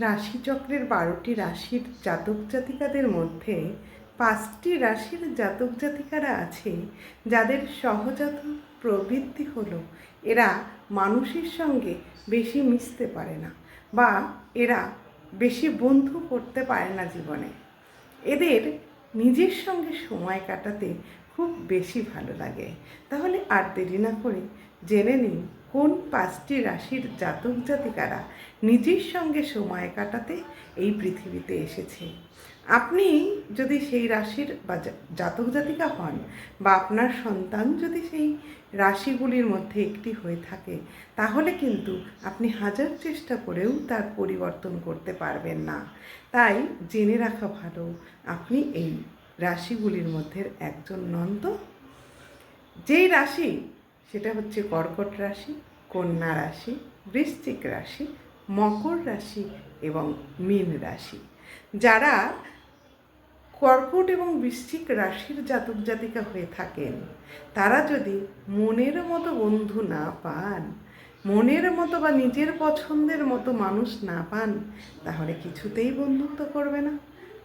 রাশিচক্রের বারোটি রাশির জাতক জাতিকাদের মধ্যে পাঁচটি রাশির জাতক জাতিকারা আছে, যাদের সহজাত প্রবৃত্তি হলো। এরা মানুষের সঙ্গে বেশি মিশতে পারে না বা এরা বেশি বন্ধু করতে পারে না জীবনে। এদের নিজের সঙ্গে সময় কাটাতে খুব বেশি ভালো লাগে। তাহলে আর দেরি না করে জেনে নিন কোন পাঁচটি রাশির জাতক জাতিকারা নিজের সঙ্গে সময় কাটাতে এই পৃথিবীতে এসেছে? আপনি যদি সেই রাশির বা জাতক জাতিকা হন বা আপনার সন্তান যদি সেই রাশিগুলির মধ্যে একটি হয়ে থাকে, তাহলে কিন্তু আপনি হাজার চেষ্টা করেও তার পরিবর্তন করতে পারবেন না। তাই জেনে রাখা ভালো, আপনি এই রাশিগুলির মধ্যে একজন নন তো? যেই রাশি সেটা হচ্ছে কর্কট রাশি, কন্যা রাশি, বৃশ্চিক রাশি, মকর রাশি এবং মীন রাশি। যারা কর্কট এবং বৃশ্চিক রাশির জাতক জাতিকা হয়ে থাকেন, তারা যদি মনের মতো বন্ধু না পান, মনের মতো বা নিজের পছন্দের মতো মানুষ না পান, তাহলে কিছুতেই বন্ধুত্ব করবে না।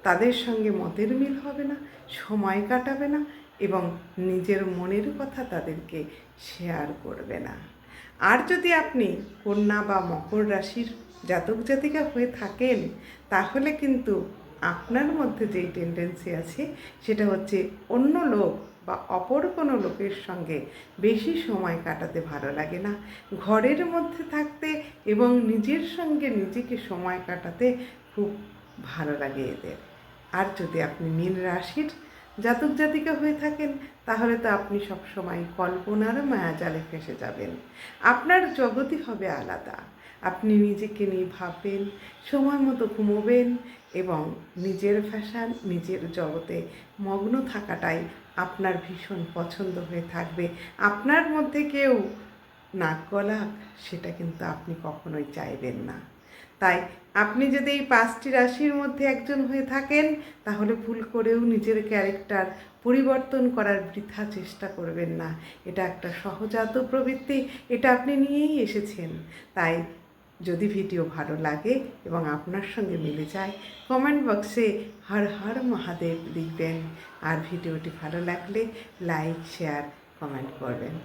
তাদের সঙ্গে মতের মিল হবে না, সময় কাটাবে না এবং নিজের মনের কথা তাদেরকে শেয়ার করবে না। আর যদি আপনি কন্যা বা মকর রাশির জাতক জাতিকা হয়ে থাকেন, তাহলে কিন্তু আপনার মধ্যে যেই টেন্ডেন্সি আছে, সেটা হচ্ছে অন্য লোক বা অপর কোনো লোকের সঙ্গে বেশি সময় কাটাতে ভালো লাগে না। ঘরের মধ্যে থাকতে এবং নিজের সঙ্গে নিজেকে সময় কাটাতে খুব ভালো লাগে এদের। আর যদি আপনি মীন রাশির জাতক জাতিকা হয়ে থাকেন, তাহলে তো আপনি সবসময় কল্পনার মায়াজালে ফেসে যাবেন। আপনার জগতই হবে আলাদা। আপনি নিজেকে নিয়ে ভাববেন, সময় মতো ঘুমোবেন এবং নিজের ফ্যাশন, নিজের জগতে মগ্ন থাকাটাই আপনার ভীষণ পছন্দ হয়ে থাকবে। আপনার মধ্যে কেউ নাক গলাক, সেটা কিন্তু আপনি কখনোই চাইবেন না। তাই আপনি যদি এই পাঁচটি রাশির মধ্যে একজন হয়ে থাকেন, তাহলে ভুল করেও নিজের ক্যারেক্টার পরিবর্তন করার বৃথা চেষ্টা করবেন না। এটা একটা সহজাত প্রবৃত্তি, এটা আপনি নিয়েই এসেছেন। তাই যদি ভিডিও ভালো লাগে এবং আপনার সঙ্গে মিলে যায় কমেন্ট বক্সে হর হর মহাদেব লিখবেন। আর ভিডিওটি ভালো লাগলে লাইক শেয়ার কমেন্ট করবেন।